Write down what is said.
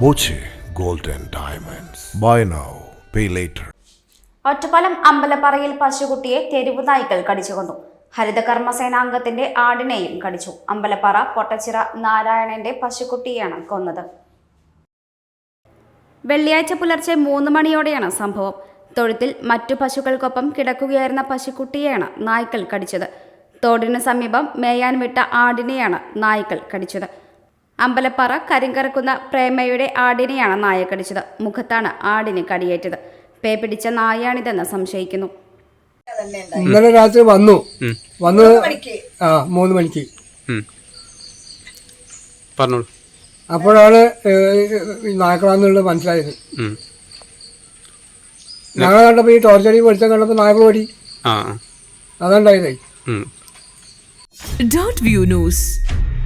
Boche gold and diamonds. Buy now pay later. Ottappalam അമ്പലപ്പറയിൽ പശുകുട്ടിയെ തെരുവു നായ്ക്കൾ കടിച്ചു കൊന്നു ഹരിതകർമ്മസേനാംഗത്തിന്റെ ആടിനെയും കടിച്ചു. അമ്പലപ്പാറ പൊട്ടച്ചിറ നാരായണന്റെ പശുക്കുട്ടിയാണ് കൊന്നത്. വെള്ളിയാഴ്ച പുലർച്ചെ മൂന്ന് മണിയോടെയാണ് സംഭവം. തൊഴുത്തിൽ മറ്റു പശുക്കൾക്കൊപ്പം കിടക്കുകയായിരുന്ന പശുക്കുട്ടിയെയാണ് നായ്ക്കൾ കടിച്ചത്. തോടിന് സമീപം മേയാൻ വിട്ട ആടിനെയാണ് നായ്ക്കൾ കടിച്ചത്. അമ്പലപ്പാറ കരിങ്കറക്കുന്ന പ്രേമയുടെ ആടിനെയാണ് നായ കടിച്ചത് മുഖത്താണ് ആടിന് കടിയേറ്റത്. പേ പിടിച്ച നായാണിതെന്ന് സംശയിക്കുന്നു. ഇന്നലെ രാത്രി വന്നു. വന്ന് ആ മൂന്ന് മണിക്ക്. പറഞ്ഞോളൂ. അപ്പോഴാണ് നായക്കളാന്നുള്ളത് മനസ്സിലായത്. ഞങ്ങൾ കണ്ടപ്പോൾ ഈ ടോർച്ചടി പഠിച്ചാൽ കണ്ടപ്പോൾ നായകൾ ഓടി. ആ ആ. അതുണ്ടായതേ. ഉം. Dot view news